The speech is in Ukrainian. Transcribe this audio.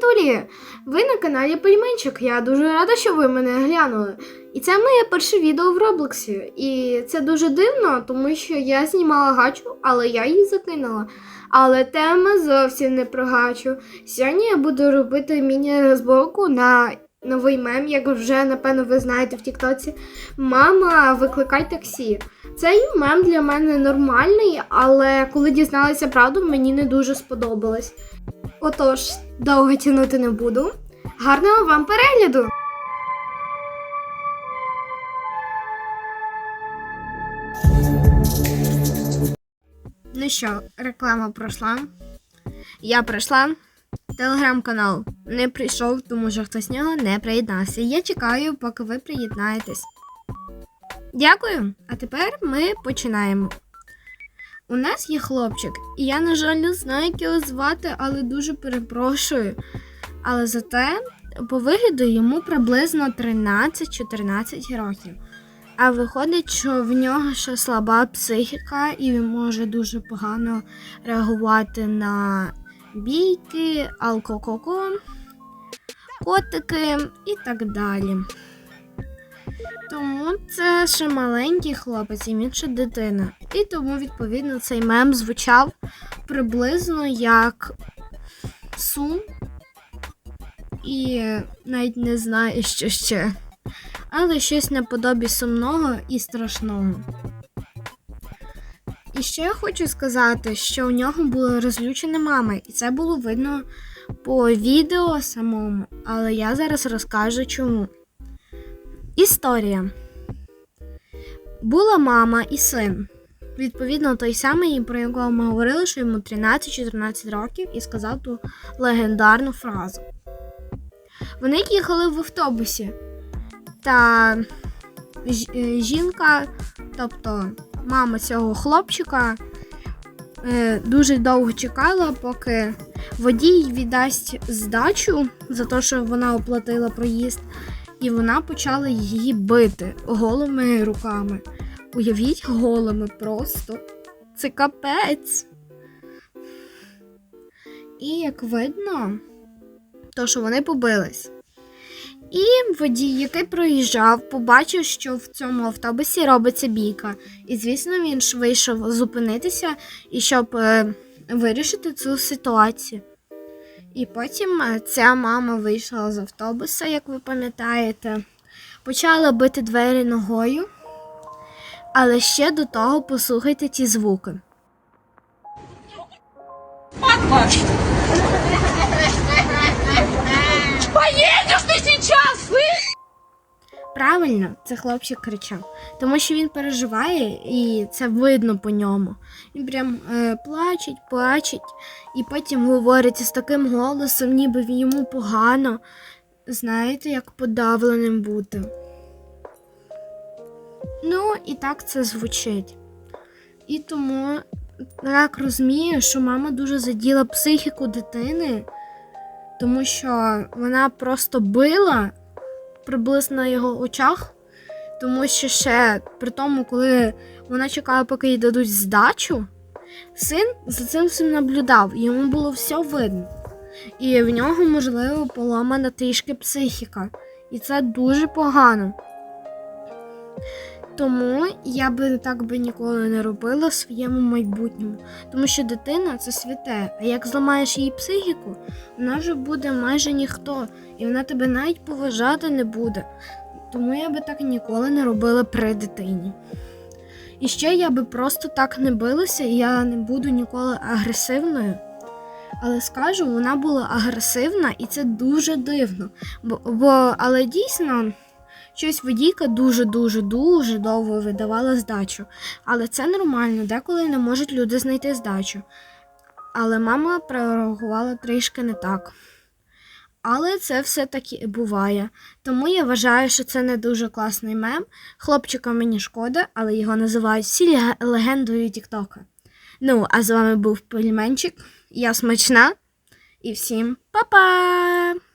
Привіт, Ви на каналі Пельменчик. Я дуже рада, що ви мене глянули. І це моє перше відео в Роблоксі. І це дуже дивно, тому що я знімала гачу, але я її закинула. Але тема зовсім не про гачу. Сьогодні я буду робити міні-розборку на новий мем, як вже напевно ви знаєте в Тіктоці. Мама, викликай таксі. Цей мем для мене нормальний, але коли дізналася правду, мені не дуже сподобалось. Отож, довго тягнути не буду. Гарного вам перегляду! Ну що, реклама пройшла. Я прийшла. Телеграм-канал не прийшов, тому що хтось з нього не приєднався. Я чекаю, поки ви приєднаєтесь. Дякую. А тепер ми починаємо. У нас є хлопчик, і я, на жаль, не знаю, як його звати, але дуже перепрошую. Але зате по вигляду йому приблизно 13-14 років. А виходить, що в нього ще слаба психіка, і він може дуже погано реагувати на бійки, алкококо, котики і так далі. Тому це ще маленький хлопець і він ще дитина. І тому, відповідно, цей мем звучав приблизно як сум. І навіть не знаю, що ще. Але щось наподобі сумного і страшного. І ще я хочу сказати, що у нього була розлючена мама, і це було видно по відео самому. Але я зараз розкажу чому. Історія. Була мама і син. Відповідно, той самий, про якого ми говорили, що йому 13-14 років, і сказав ту легендарну фразу. Вони їхали в автобусі, та е, жінка, тобто мама цього хлопчика, е, дуже довго чекала, поки водій віддасть здачу за те, що вона оплатила проїзд, і вона почала її бити голими руками. Уявіть, голими просто. Це капець. І як видно, то що вони побились. І водій, який проїжджав, побачив, що в цьому автобусі робиться бійка. І, звісно, він ж вийшов зупинитися і щоб е, вирішити цю ситуацію. І потім е, ця мама вийшла з автобуса, як ви пам'ятаєте, почала бити двері ногою. Але ще до того послухайте ті звуки. Ты сейчас, слышь? Правильно, це хлопчик кричав, тому що він переживає, і це видно по ньому. Він прям е, плачеть, плачеть, і потім говорить з таким голосом, ніби йому погано. Знаєте, як подавленим бути. Ну, і так це звучить. І тому так розумію, що мама дуже заділа психіку дитини, тому що вона просто била приблизно на його очах, тому що ще при тому, коли вона чекала, поки їй дадуть здачу, син за цим всім наблюдав, йому було все видно. І в нього, можливо, поламана трішки психіка. І це дуже погано. Тому я би так би ніколи не робила в своєму майбутньому. Тому що дитина це святе, а як зламаєш її психіку, вона вже буде майже ніхто, і вона тебе навіть поважати не буде. Тому я би так ніколи не робила при дитині. І ще я би просто так не билася, і я не буду ніколи агресивною. Але скажу, вона була агресивна, і це дуже дивно. Бо, бо але дійсно. Щось водійка дуже-дуже дуже довго видавала здачу. Але це нормально, деколи не можуть люди знайти здачу. Але мама прореагувала трішки не так. Але це все-таки буває. Тому я вважаю, що це не дуже класний мем. Хлопчика мені шкода, але його називають всі легендою Тіктока. Ну, а з вами був Пельменчик. Я смачна. І всім па-па!